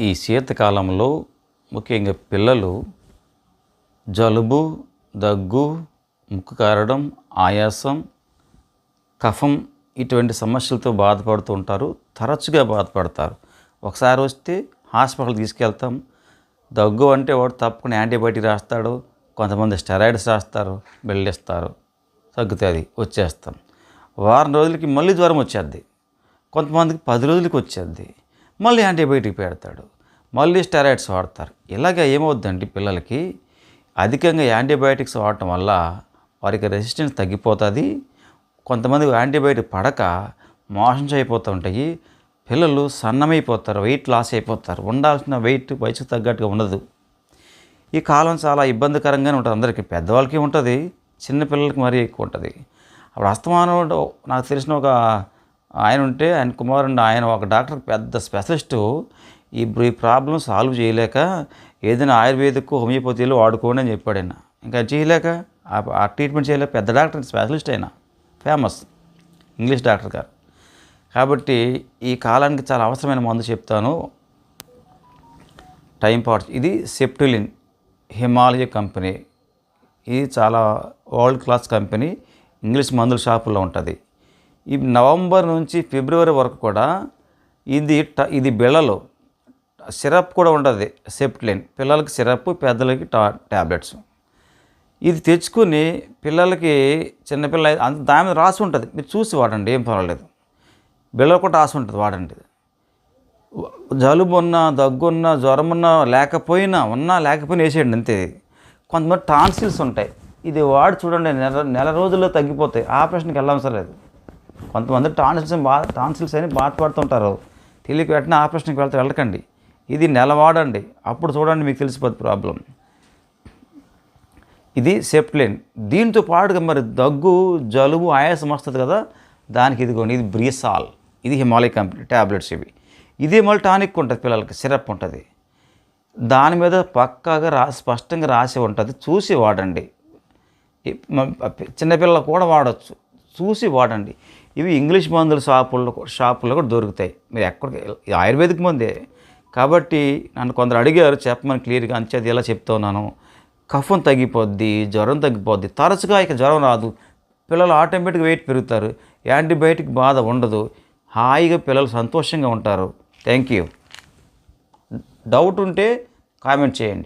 ఈ శీతకాలంలో ముఖ్యంగా పిల్లలు జలుబు దగ్గు ముక్కు కారడం ఆయాసం కఫం ఇటువంటి సమస్యలతో బాధపడుతూ ఉంటారు. తరచుగా బాధపడతారు. ఒకసారి వస్తే హాస్పిటల్ తీసుకెళ్తాం. దగ్గు అంటే వాడు తప్పకుండా యాంటీబయాటిక్ రాస్తాడు. కొంతమంది స్టెరాయిడ్స్ రాస్తారు. బెల్లిస్తారు తగ్గుతుంది వచ్చేస్తాం. వారం రోజులకి మళ్ళీ జ్వరం వచ్చేద్ది. కొంతమందికి పది రోజులకి వచ్చేద్ది. మళ్ళీ యాంటీబయాటిక్ పెడతాడు. మళ్ళీ స్టెరాయిడ్స్ వాడతారు. ఇలాగ ఏమవుద్దంటే పిల్లలకి? అధికంగా యాంటీబయాటిక్స్ వాడటం వల్ల వారికి రెసిస్టెన్స్ తగ్గిపోతుంది. కొంతమంది యాంటీబయాటిక్ పడక మోషన్స్ అయిపోతూ ఉంటాయి. పిల్లలు సన్నమైపోతారు వెయిట్ లాస్ అయిపోతారు. ఉండాల్సిన వెయిట్ వయసు తగ్గట్టుగా ఉండదు. ఈ కాలం చాలా ఇబ్బందికరంగానే ఉంటుంది. అందరికీ పెద్దవాళ్ళకి ఉంటుంది చిన్నపిల్లలకి మరీ ఎక్కువ ఉంటుంది. అప్పుడు అస్తమానం నాకు తెలిసిన ఒక ఆయన ఉంటే ఆయన కుమారుడు ఆయన ఒక డాక్టర్ పెద్ద స్పెషలిస్టు. ఈ ఈ ప్రాబ్లం సాల్వ్ చేయలేక ఏదైనా ఆయుర్వేదిక్ హోమియోపతిలో వాడుకోండి అని చెప్పాడు ఆయన. ఇంకా చేయలేక ఆ- ఆ ట్రీట్మెంట్ చేయలేక పెద్ద డాక్టర్ స్పెషలిస్ట్ అయినా ఫేమస్ ఇంగ్లీష్ డాక్టర్ గారు. కాబట్టి ఈ కాలానికి చాలా అవసరమైన మందు చెప్తాను. టైం పాట్స్ ఇది సెప్టులిన్ హిమాలయ కంపెనీ. ఇది చాలా వరల్డ్ క్లాస్ కంపెనీ. ఇంగ్లీష్ మందుల షాపుల్లో ఉంటుంది. ఈ నవంబర్ నుంచి ఫిబ్రవరి వరకు కూడా ఇది ట- ఇది బిళ్ళలు సిరప్ కూడా ఉంటుంది సెప్టులిన్. పిల్లలకి సిరప్ పెద్దలకి టా ట్యాబ్లెట్స్ ఇది తెచ్చుకుని పిల్లలకి చిన్నపిల్ల అంత దాని మీద రాసి ఉంటుంది. మీరు చూసి వాడండి ఏం పర్వాలేదు. బిళ్ళలు కూడా రాసి ఉంటుంది వాడండి జలుబు ఉన్నా దగ్గున్నా జ్వరం ఉన్నా లేకపోయినా ఉన్నా లేకపోయినా వేసేయండి అంతే. కొంతమంది టాన్సిల్స్ ఉంటాయి. ఇది వాడు చూడండి నెల నెల రోజుల్లో తగ్గిపోతాయి. ఆపరేషన్కి వెళ్ళవసరం లేదు. కొంతమంది టాన్సిల్స్ బా టాన్సిల్స్ అని బాధపడుతుంటారు. తెలియక వెంటనే ఆపరేషన్కి వెళ్తే వెళ్ళకండి. ఇది నెల వాడండి అప్పుడు చూడండి మీకు తెలిసిపోద్ది ప్రాబ్లం. ఇది సెప్ట్లిన్ దీంతో పాటుగా మరి దగ్గు జలుబు ఆయాసం వస్తుంది కదా దానికి ఇదిగోండి ఇది బ్రీసాల్ ఇది హిమాలయ కంపెనీ ట్యాబ్లెట్స్ ఇవి. ఇది మళ్ళీ టానిక్ ఉంటుంది పిల్లలకి సిరప్ ఉంటుంది. దాని మీద పక్కాగా రా స్పష్టంగా రాసి ఉంటుంది చూసి వాడండి. చిన్నపిల్లలు కూడా వాడచ్చు. చూసి వాడండి. ఇవి ఇంగ్లీష్ మందుల షాపుల్లో షాపుల్లో కూడా దొరుకుతాయి. మీరు ఎక్కడికి ఆయుర్వేదిక్ మందే. కాబట్టి నన్ను కొందరు అడిగారు చెప్పమని క్లియర్గా అంచేది ఇలా చెప్తున్నాను? కఫం తగ్గిపోద్ది జ్వరం తగ్గిపోద్ది తరచుగా ఇక జ్వరం రాదు. పిల్లలు ఆటోమేటిక్గా వెయిట్ పెరుగుతారు. యాంటీబయాటిక్ బాధ ఉండదు. హాయిగా పిల్లలు సంతోషంగా ఉంటారు. థ్యాంక్ యూ డౌట్ ఉంటే కామెంట్ చేయండి.